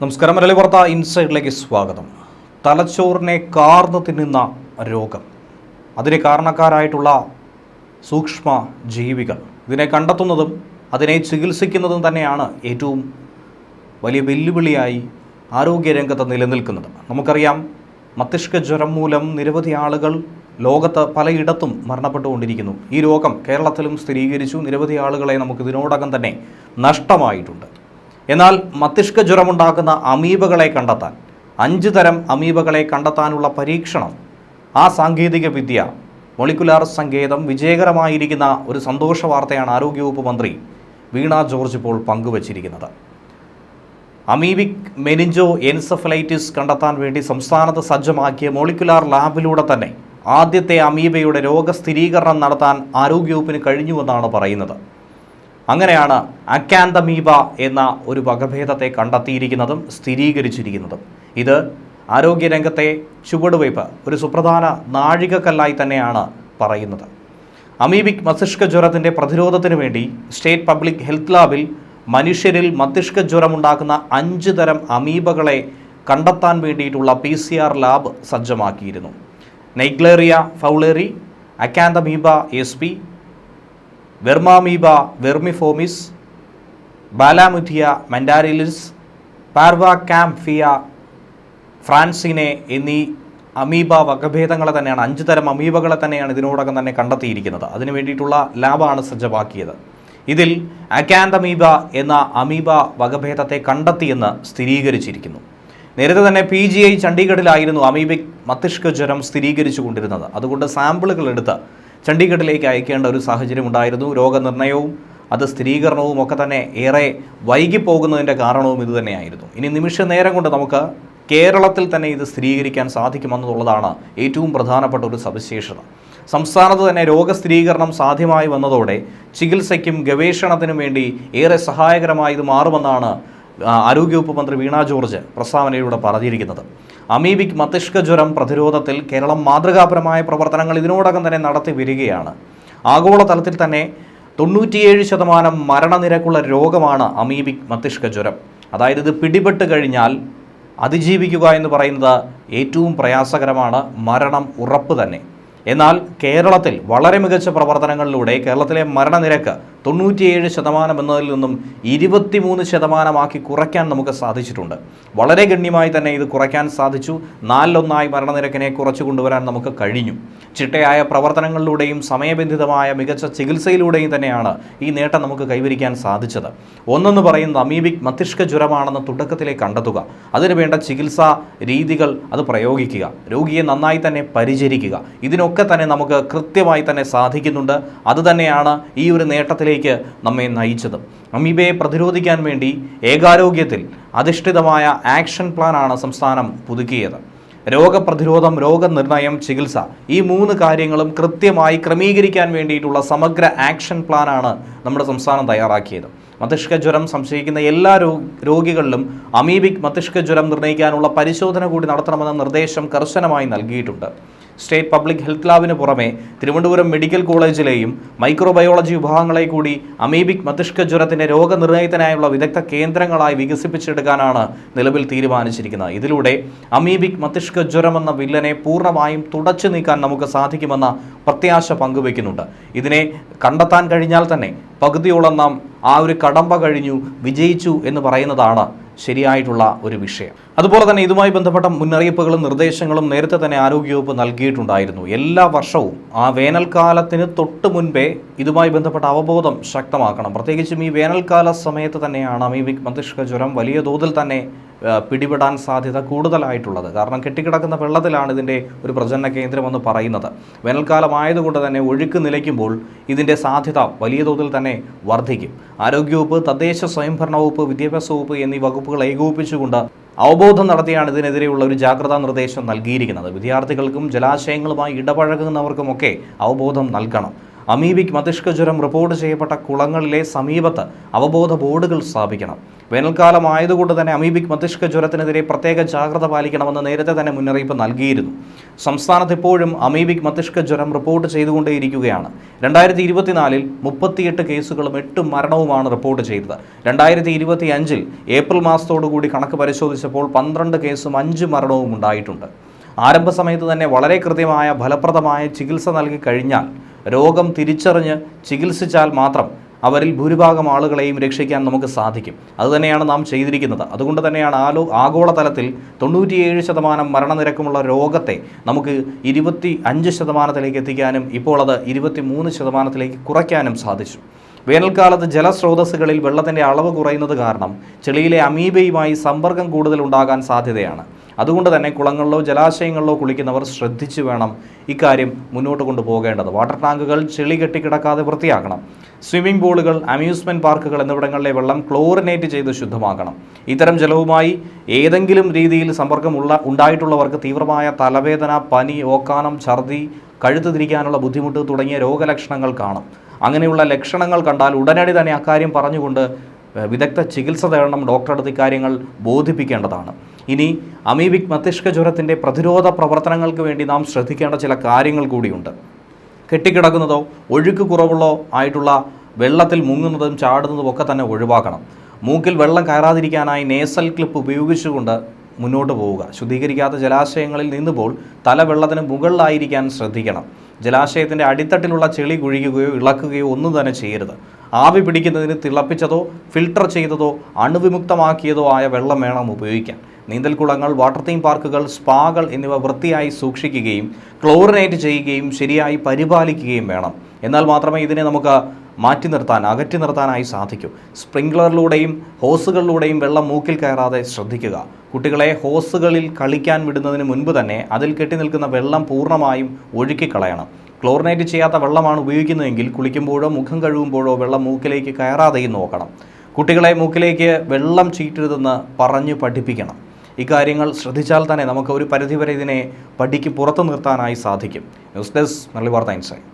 നമസ്കാരം. മലയാളി വാർത്ത ഇൻസൈഡിലേക്ക് സ്വാഗതം. തലച്ചോറിനെ കാർന്നു തിന്നുന്ന രോഗം. അതിന് കാരണക്കാരായിട്ടുള്ള സൂക്ഷ്മ ജീവികൾ. ഇതിനെ കണ്ടെത്തുന്നതും അതിനെ ചികിത്സിക്കുന്നതും തന്നെയാണ് ഏറ്റവും വലിയ വെല്ലുവിളിയായി ആരോഗ്യരംഗത്ത് നിലനിൽക്കുന്നത്. നമുക്കറിയാം മസ്തിഷ്ക ജ്വരം മൂലം നിരവധി ആളുകൾ ലോകത്ത് പലയിടത്തും മരണപ്പെട്ടുകൊണ്ടിരിക്കുന്നു. ഈ രോഗം കേരളത്തിലും സ്ഥിരീകരിച്ചു. നിരവധി ആളുകളെ നമുക്ക് ഇതിനോടകം തന്നെ നഷ്ടമായിട്ടുണ്ട്. എന്നാൽ മസ്തിഷ്ക ജ്വരമുണ്ടാക്കുന്ന അമീബകളെ കണ്ടെത്താൻ അഞ്ച് തരം അമീബകളെ കണ്ടെത്താനുള്ള പരീക്ഷണം ആ സാങ്കേതിക വിദ്യ മൊളിക്കുലാർ സങ്കേതം വിജയകരമായിരിക്കുന്ന ഒരു സന്തോഷ വാർത്തയാണ് ആരോഗ്യവകുപ്പ് മന്ത്രി വീണ ജോർജ് ഇപ്പോൾ പങ്കുവച്ചിരിക്കുന്നത്. അമീബിക് മെനിഞ്ചോ എൻസഫലൈറ്റിസ് കണ്ടെത്താൻ വേണ്ടി സംസ്ഥാനത്ത് സജ്ജമാക്കിയ മോളിക്കുലാർ ലാബിലൂടെ തന്നെ ആദ്യത്തെ അമീബയുടെ രോഗസ്ഥിരീകരണം നടത്താൻ ആരോഗ്യവകുപ്പിന് കഴിഞ്ഞുവെന്നാണ് പറയുന്നത്. അങ്ങനെയാണ് അക്കാന്തമീബ എന്ന ഒരു വകഭേദത്തെ കണ്ടെത്തിയിരിക്കുന്നതും സ്ഥിരീകരിച്ചിരിക്കുന്നതും. ഇത് ആരോഗ്യരംഗത്തെ ചുവടുവയ്പ് ഒരു സുപ്രധാന നാഴികക്കല്ലായി തന്നെയാണ് പറയുന്നത്. അമീബിക് മസ്തിഷ്ക ജ്വരത്തിന്റെ പ്രതിരോധത്തിന് വേണ്ടി സ്റ്റേറ്റ് പബ്ലിക് ഹെൽത്ത് ലാബിൽ മനുഷ്യരിൽ മസ്തിഷ്ക ജ്വരമുണ്ടാക്കുന്ന അഞ്ച് തരം അമീബകളെ കണ്ടെത്താൻ വേണ്ടിയിട്ടുള്ള P C R lab സജ്ജമാക്കിയിരുന്നു. Naegleria fowleri Acanthamoeba S P Vermamoeba vermiformis Balamuthia mandrillaris Paravahlkampfia francinae എന്നീ അമീബ വകഭേദങ്ങളെ തന്നെയാണ് അഞ്ച് തരം അമീബകളെ തന്നെയാണ് ഇതിനോടകം തന്നെ കണ്ടെത്തിയിരിക്കുന്നത്. അതിനു വേണ്ടിയിട്ടുള്ള ലാബാണ് സജ്ജമാക്കിയത്. ഇതിൽ അക്കാന്തമീബ എന്ന അമീബ വകഭേദത്തെ കണ്ടെത്തിയെന്ന് സ്ഥിരീകരിച്ചിരിക്കുന്നു. നേരത്തെ തന്നെ പി ജി ഐ ചണ്ഡീഗഡിലായിരുന്നു അമീബിക് മസ്തിഷ്ക ജ്വരം സ്ഥിരീകരിച്ചു കൊണ്ടിരുന്നത് അതുകൊണ്ട് സാമ്പിളുകൾ എടുത്ത് ചണ്ഡീഗഡിലേക്ക് അയക്കേണ്ട ഒരു സാഹചര്യം ഉണ്ടായിരുന്നു. രോഗനിർണയവും അത് സ്ഥിരീകരണവും ഒക്കെ തന്നെ ഏറെ വൈകിപ്പോകുന്നതിന്റെ കാരണവും ഇതുതന്നെയായിരുന്നു ഇനി നിമിഷ നേരം കൊണ്ട് നമുക്ക് കേരളത്തിൽ തന്നെ ഇത് സ്ഥിരീകരിക്കാൻ സാധിക്കുമെന്നുള്ളതാണ് ഏറ്റവും പ്രധാനപ്പെട്ട ഒരു സവിശേഷത. സംസ്ഥാനത്ത് തന്നെ രോഗസ്ഥിരീകരണം സാധ്യമായി വന്നതോടെ ചികിത്സയ്ക്കും ഗവേഷണത്തിനും വേണ്ടി ഏറെ സഹായകരമായി ഇത് മാറുമെന്നാണ് ആരോഗ്യവകുപ്പ് മന്ത്രി വീണ ജോർജ് പ്രസ്താവനയിലൂടെ പറഞ്ഞിരിക്കുന്നത്. അമീബിക് മസ്തിഷ്ക ജ്വരം പ്രതിരോധത്തിൽ കേരളം മാതൃകാപരമായ പ്രവർത്തനങ്ങൾ ഇതിനോടകം തന്നെ നടത്തി വരികയാണ്. ആഗോളതലത്തിൽ തന്നെ തൊണ്ണൂറ്റിയേഴ് ശതമാനം മരണനിരക്കുള്ള രോഗമാണ് അമീബിക് മസ്തിഷ്ക ജ്വരം. അതായത് ഇത് പിടിപെട്ട് കഴിഞ്ഞാൽ അതിജീവിക്കുക എന്ന് പറയുന്നത് ഏറ്റവും പ്രയാസകരമാണ് മരണം ഉറപ്പ് തന്നെ. എന്നാൽ കേരളത്തിൽ വളരെ മികച്ച പ്രവർത്തനങ്ങളിലൂടെ കേരളത്തിലെ മരണനിരക്ക് തൊണ്ണൂറ്റിയേഴ് ശതമാനം എന്നതിൽ നിന്നും ഇരുപത്തിമൂന്ന് ശതമാനമാക്കി കുറയ്ക്കാൻ നമുക്ക് സാധിച്ചിട്ടുണ്ട്. വളരെ ഗണ്യമായി തന്നെ ഇത് കുറയ്ക്കാൻ സാധിച്ചു. നാലിലൊന്നായി മരണനിരക്കിനെ കുറച്ചു കൊണ്ടുവരാൻ നമുക്ക് കഴിഞ്ഞു. ചിട്ടയായ പ്രവർത്തനങ്ങളിലൂടെയും സമയബന്ധിതമായ മികച്ച ചികിത്സയിലൂടെയും തന്നെയാണ് ഈ നേട്ടം നമുക്ക് കൈവരിക്കാൻ സാധിച്ചത്. ഒന്നെന്ന് പറയുന്നത് അമീബിക് മസ്തിഷ്ക ജ്വരമാണെന്ന് തുടക്കത്തിലെ കണ്ടെത്തുക. അതിനുവേണ്ട ചികിത്സാ രീതികൾ അത് പ്രയോഗിക്കുക. രോഗിയെ നന്നായി തന്നെ പരിചരിക്കുക. ഇതിനൊക്കെ തന്നെ നമുക്ക് കൃത്യമായി തന്നെ സാധിക്കുന്നുണ്ട്. അതുതന്നെയാണ് ഈ ഒരു നേട്ടത്തിലേക്ക് നമ്മെ നയിച്ചത്. അമീബയെ പ്രതിരോധിക്കാൻ വേണ്ടി ഏകാരോഗ്യത്തിൽ അധിഷ്ഠിതമായ ആക്ഷൻ പ്ലാനാണ് സംസ്ഥാനം പുതുക്കിയത്. രോഗപ്രതിരോധം രോഗനിർണയം ചികിത്സ ഈ മൂന്ന് കാര്യങ്ങളും കൃത്യമായി ക്രമീകരിക്കാൻ വേണ്ടിയിട്ടുള്ള സമഗ്ര ആക്ഷൻ പ്ലാനാണ് നമ്മുടെ സംസ്ഥാനം തയ്യാറാക്കിയത്. മസ്തിഷ്ക ജ്വരം സംശയിക്കുന്ന എല്ലാ രോഗികളിലും അമീബിക് മസ്തിഷ്ക ജ്വരം നിർണയിക്കാനുള്ള പരിശോധന കൂടി നടത്തണമെന്ന നിർദ്ദേശം കർശനമായി നൽകിയിട്ടുണ്ട്. സ്റ്റേറ്റ് പബ്ലിക് ഹെൽത്ത് ലാബിന് പുറമെ തിരുവനന്തപുരം മെഡിക്കൽ കോളേജിലെയും മൈക്രോബയോളജി വിഭാഗങ്ങളെ കൂടി അമീബിക് മതിഷ്ക ജ്വരത്തിന്റെ രോഗനിർണയത്തിനായുള്ള വിദഗ്ധ കേന്ദ്രങ്ങളായി വികസിപ്പിച്ചെടുക്കാനാണ് നിലവിൽ തീരുമാനിച്ചിരിക്കുന്നത്. ഇതിലൂടെ അമീബിക് മതിഷ്ക ജ്വരം എന്ന വില്ലനെ പൂർണമായും തുടച്ചു നീക്കാൻ നമുക്ക് സാധിക്കുമെന്ന പ്രത്യാശ പങ്കുവയ്ക്കുന്നുണ്ട് ഇതിനെ കണ്ടെത്താൻ കഴിഞ്ഞാൽ തന്നെ പകുതിയോളം നാം ആ ഒരു കടമ്പ കഴിഞ്ഞു വിജയിച്ചു എന്ന് പറയുന്നതാണ് ശരിയായിട്ടുള്ള ഒരു വിഷയം. അതുപോലെ തന്നെ ഇതുമായി ബന്ധപ്പെട്ട മുന്നറിയിപ്പുകളും നിർദ്ദേശങ്ങളും നേരത്തെ തന്നെ ആരോഗ്യവകുപ്പ് നൽകിയിട്ടുണ്ടായിരുന്നു. എല്ലാ വർഷവും ആ വേനൽക്കാലത്തിന് തൊട്ട് മുൻപേ ഇതുമായി ബന്ധപ്പെട്ട അവബോധം ശക്തമാക്കണം. പ്രത്യേകിച്ചും ഈ വേനൽക്കാല സമയത്ത് തന്നെയാണ് അമീബിക് മസ്തിഷ്ക ജ്വരം വലിയ തോതിൽ തന്നെ പിടിപെടാൻ സാധ്യത കൂടുതലായിട്ടുള്ളത്. കാരണം കെട്ടിക്കിടക്കുന്ന വെള്ളത്തിലാണ് ഇതിന്റെ ഒരു പ്രചരണ കേന്ദ്രമെന്ന് പറയുന്നത്. വേനൽക്കാലമായതുകൊണ്ട് തന്നെ ഒഴുക്ക് നിലയ്ക്കുമ്പോൾ ഇതിന്റെ സാധ്യത വലിയ തോതിൽ തന്നെ വർദ്ധിക്കും. ആരോഗ്യവകുപ്പ് തദ്ദേശ സ്വയംഭരണ വകുപ്പ് വിദ്യാഭ്യാസ വകുപ്പ് എന്നീ വകുപ്പുകൾ ഏകോപിപ്പിച്ചുകൊണ്ട് അവബോധം നടത്തിയാണ് ഇതിനെതിരെയുള്ള ഒരു ജാഗ്രതാ നിർദ്ദേശം നൽകിയിരിക്കുന്നത്. വിദ്യാർത്ഥികൾക്കും ജലാശയങ്ങളുമായി ഇടപഴകുന്നവർക്കുമൊക്കെ അവബോധം നൽകണം. അമീബിക് മസ്തിഷ്ക ജ്വരം റിപ്പോർട്ട് ചെയ്യപ്പെട്ട കുളങ്ങളിലെ സമീപത്ത് അവബോധ ബോർഡുകൾ സ്ഥാപിക്കണം. വേനൽക്കാലം ആയതുകൊണ്ട് തന്നെ അമീബിക് മസ്തിഷ്ക ജ്വരത്തിനെതിരെ പ്രത്യേക ജാഗ്രത പാലിക്കണമെന്ന് നേരത്തെ തന്നെ മുന്നറിയിപ്പ് നൽകിയിരുന്നു. സംസ്ഥാനത്ത് ഇപ്പോഴും അമീബിക് മസ്തിഷ്ക ജ്വരം റിപ്പോർട്ട് ചെയ്തുകൊണ്ടേയിരിക്കുകയാണ്. രണ്ടായിരത്തി ഇരുപത്തിനാലിൽ മുപ്പത്തിയെട്ട് കേസുകളും എട്ട് മരണവുമാണ് റിപ്പോർട്ട് ചെയ്തത്. രണ്ടായിരത്തി ഇരുപത്തി അഞ്ചിൽ ഏപ്രിൽ മാസത്തോടുകൂടി കണക്ക് പരിശോധിച്ചപ്പോൾ പന്ത്രണ്ട് കേസും അഞ്ച് മരണവും ഉണ്ടായിട്ടുണ്ട് ആരംഭ സമയത്ത് തന്നെ വളരെ കൃത്യമായ ഫലപ്രദമായ ചികിത്സ നൽകി കഴിഞ്ഞാൽ രോഗം തിരിച്ചറിഞ്ഞ് ചികിത്സിച്ചാൽ മാത്രം അവരിൽ ഭൂരിഭാഗം ആളുകളെയും രക്ഷിക്കാൻ നമുക്ക് സാധിക്കും. അതുതന്നെയാണ് നാം ചെയ്തിരിക്കുന്നത്. അതുകൊണ്ട് തന്നെയാണ് ആലോ ആഗോളതലത്തിൽ തൊണ്ണൂറ്റിയേഴ് ശതമാനം മരണനിരക്കുമുള്ള രോഗത്തെ നമുക്ക് ഇരുപത്തി അഞ്ച് ശതമാനത്തിലേക്ക് എത്തിക്കാനും ഇപ്പോൾ അത് ഇരുപത്തി മൂന്ന് ശതമാനത്തിലേക്ക് കുറയ്ക്കാനും സാധിച്ചു. വേനൽക്കാലത്ത് ജലസ്രോതസ്സുകളിൽ വെള്ളത്തിന്റെ അളവ് കുറയുന്നത് കാരണം ചെളിയിലെ അമീബയുമായി സമ്പർക്കം കൂടുതൽ ഉണ്ടാകാൻ സാധ്യതയാണ്. അതുകൊണ്ട് തന്നെ കുളങ്ങളിലോ ജലാശയങ്ങളിലോ കുളിക്കുന്നവർ ശ്രദ്ധിച്ചു വേണം ഇക്കാര്യം മുന്നോട്ട് കൊണ്ടുപോകേണ്ടത്. വാട്ടർ ടാങ്കുകൾ ചെളി കെട്ടിക്കിടക്കാതെ വൃത്തിയാക്കണം. സ്വിമ്മിംഗ് പൂളുകൾ അമ്യൂസ്മെന്റ് പാർക്കുകൾ എന്നിവിടങ്ങളിലെ വെള്ളം ക്ലോറിനേറ്റ് ചെയ്ത് ശുദ്ധമാക്കണം. ഇത്തരം ജലവുമായി ഏതെങ്കിലും രീതിയിൽ സമ്പർക്കമുള്ള ഉണ്ടായിട്ടുള്ളവർക്ക് തീവ്രമായ തലവേദന പനി ഓക്കാനം ഛർദി കഴുത്ത് തിരിക്കാനുള്ള ബുദ്ധിമുട്ട് തുടങ്ങിയ രോഗലക്ഷണങ്ങൾ കാണും. അങ്ങനെയുള്ള ലക്ഷണങ്ങൾ കണ്ടാൽ ഉടനടി തന്നെ അക്കാര്യം പറഞ്ഞുകൊണ്ട് വിദഗ്ധ ചികിത്സ തേടണം. ഡോക്ടറെടുത്ത് ഇക്കാര്യങ്ങൾ ബോധിപ്പിക്കേണ്ടതാണ്. ഇനി അമീബിക് മസ്തിഷ്ക ജ്വരത്തിന്റെ പ്രതിരോധ പ്രവർത്തനങ്ങൾക്ക് വേണ്ടി നാം ശ്രദ്ധിക്കേണ്ട ചില കാര്യങ്ങൾ കൂടിയുണ്ട്. കെട്ടിക്കിടക്കുന്നതോ ഒഴുക്ക് കുറവുള്ളോ ആയിട്ടുള്ള വെള്ളത്തിൽ മുങ്ങുന്നതും ചാടുന്നതും ഒക്കെ തന്നെ ഒഴിവാക്കണം. മൂക്കിൽ വെള്ളം കയറാതിരിക്കാനായി നേസൽ ക്ലിപ്പ് ഉപയോഗിച്ചുകൊണ്ട് മുന്നോട്ട് പോവുക. ശുദ്ധീകരിക്കാത്ത ജലാശയങ്ങളിൽ നിന്നുപോൾ തല വെള്ളത്തിന് മുകളിലായിരിക്കാൻ ശ്രദ്ധിക്കണം. ജലാശയത്തിന്റെ അടിത്തട്ടിലുള്ള ചെളി കുഴിക്കുകയോ ഇളക്കുകയോ ഒന്നും തന്നെ ചെയ്യരുത്. ആവി പിടിക്കുന്നതിന് തിളപ്പിച്ചതോ ഫിൽട്ടർ ചെയ്തതോ അണുവിമുക്തമാക്കിയതോ ആയ വെള്ളം വേണം ഉപയോഗിക്കാൻ. നീന്തൽക്കുളങ്ങൾ വാട്ടർ തീം പാർക്കുകൾ സ്പാകൾ എന്നിവ വൃത്തിയായി സൂക്ഷിക്കുകയും ക്ലോറിനേറ്റ് ചെയ്യുകയും ശരിയായി പരിപാലിക്കുകയും വേണം. എന്നാൽ മാത്രമേ ഇതിനെ നമുക്ക് മാറ്റി നിർത്താൻ അകറ്റി നിർത്താനായി സാധിക്കൂ. സ്പ്രിംഗ്ലറിലൂടെയും ഹോസുകളിലൂടെയും വെള്ളം മൂക്കിൽ കയറാതെ ശ്രദ്ധിക്കുക. കുട്ടികളെ ഹോസുകളിൽ കളിക്കാൻ വിടുന്നതിന് മുൻപ് തന്നെ അതിൽ കെട്ടി നിൽക്കുന്ന വെള്ളം പൂർണമായും ഒഴുക്കിക്കളയണം ക്ലോറിനേറ്റ് ചെയ്യാത്ത വെള്ളമാണ് ഉപയോഗിക്കുന്നതെങ്കിൽ കുളിക്കുമ്പോഴോ മുഖം കഴുകുമ്പോഴോ വെള്ളം മൂക്കിലേക്ക് കയറാതെയും നോക്കണം. കുട്ടികളെ മൂക്കിലേക്ക് വെള്ളം ചീറ്റരുതെന്ന് പറഞ്ഞു പഠിപ്പിക്കണം. ഇക്കാര്യങ്ങൾ ശ്രദ്ധിച്ചാൽ തന്നെ നമുക്ക് ഒരു പരിധിവരെ ഇതിനെ പടിക്ക് പുറത്തു നിർത്താനായി സാധിക്കും. ന്യൂസ് ഡെസ്ക് നല്ല വാർത്ത ഇൻസൈറ്റ്